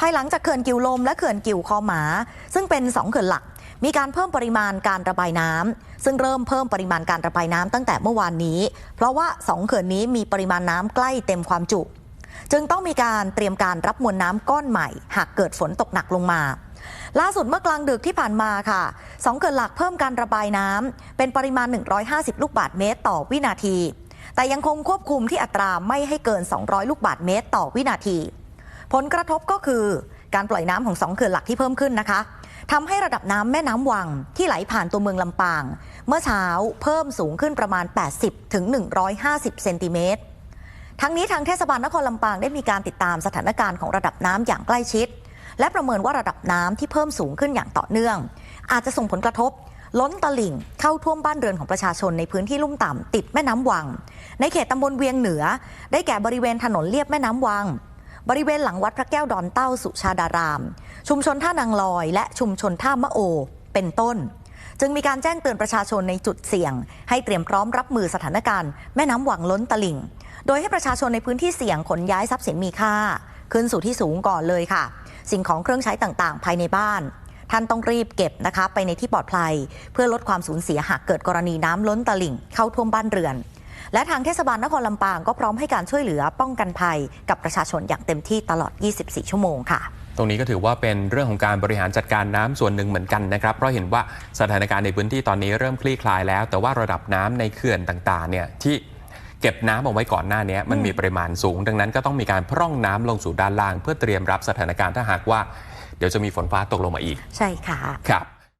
ภายหลังจากเขื่อนกิวลมและเขื่อนกิวคอหมา ซึ่งเป็นสองเขื่อนหลัก มีการเพิ่มปริมาณการระบายน้ำซึ่งเริ่มเพิ่มปริมาณการระบายน้ำตั้งแต่เมื่อวานนี้ เพราะว่าสองเขื่อนนี้มีปริมาณน้ำใกล้เต็มความจุ จึงต้องมีการเตรียมการรับมวลน้ำก้อนใหม่ หากเกิดฝนตกหนักลงมา ล่าสุดเมื่อกลางดึกที่ผ่านมาค่ะสองเขื่อนหลักเพิ่มการระบายน้ำเป็นปริมาณ 150 ลูกบาศก์เมตร ต่อวินาที แต่ยังคงควบคุมที่อัตราไม่ให้เกิน 200 ลูกบาศก์เมตร ต่อวินาที ผลกระทบก็คือการปล่อยน้ำของสองเขื่อนหลักที่เพิ่มขึ้นนะคะทำให้ระดับน้ำแม่น้ำวังที่ไหลผ่านตัวเมืองลำปาง เมื่อเช้าเพิ่มสูงขึ้นประมาณ 80ถึง150 เซนติเมตร ทั้งนี้ทางเทศบาลนครลำปางได้มีการติดตามสถานการณ์ของระดับน้ำอย่างใกล้ชิด และประเมินว่าระดับน้ำที่เพิ่มสูงขึ้นอย่างต่อเนื่อง อาจจะส่งผลกระทบ ล้นตลิ่งเข้าท่วมบ้านเรือนของประชาชนในพื้นที่ลุ่มต่ำติดแม่น้ำวัง ในเขตตำบลเวียงเหนือ ได้แก่บริเวณถนนเลียบแม่น้ำวัง บริเวณหลังวัดพระแก้วดอนเต้าสุชาดาราม ชุมชนท่านางลอย และชุมชนท่ามะโอ เป็นต้น จึงมีการแจ้งเตือนประชาชนในจุดเสี่ยง ให้เตรียมพร้อมรับมือสถานการณ์แม่น้ำวังล้นตลิ่ง โดยให้ประชาชนในพื้นที่เสี่ยงขนย้ายทรัพย์สินมีค่า ขึ้นสู่ที่สูงก่อนเลยค่ะ สิ่งของเครื่องใช้ต่างๆ ภายในบ้านท่านต้องรีบเก็บนะคะ ไปในที่ปลอดภัย เพื่อลดความสูญเสียหากเกิดกรณีน้ำล้นตลิ่งเข้าท่วมบ้านเรือน และทางเทศบาลนครลำปางก็พร้อมให้การช่วยเหลือป้องกันภัยกับประชาชนอย่างเต็มที่ตลอด 24 ชั่วโมงค่ะตรงนี้ก็ถือว่าเป็นเรื่องของการบริหารจัดการน้ำส่วนหนึ่งเหมือนกันนะครับ เพราะเห็นว่าสถานการณ์ในพื้นที่ตอนนี้เริ่มคลี่คลายแล้ว แต่ว่าระดับน้ำในเขื่อนต่างๆเนี่ยที่เก็บน้ำเอาไว้ก่อนหน้านี้มันมีปริมาณสูง ดังนั้นก็ต้องมีการพร่องน้ำลงสู่ด้านล่าง เพื่อเตรียมรับสถานการณ์ถ้าหากว่า เดี๋ยวจะมีฝนฟ้าตกลงมาอีก ใช่ค่ะครับ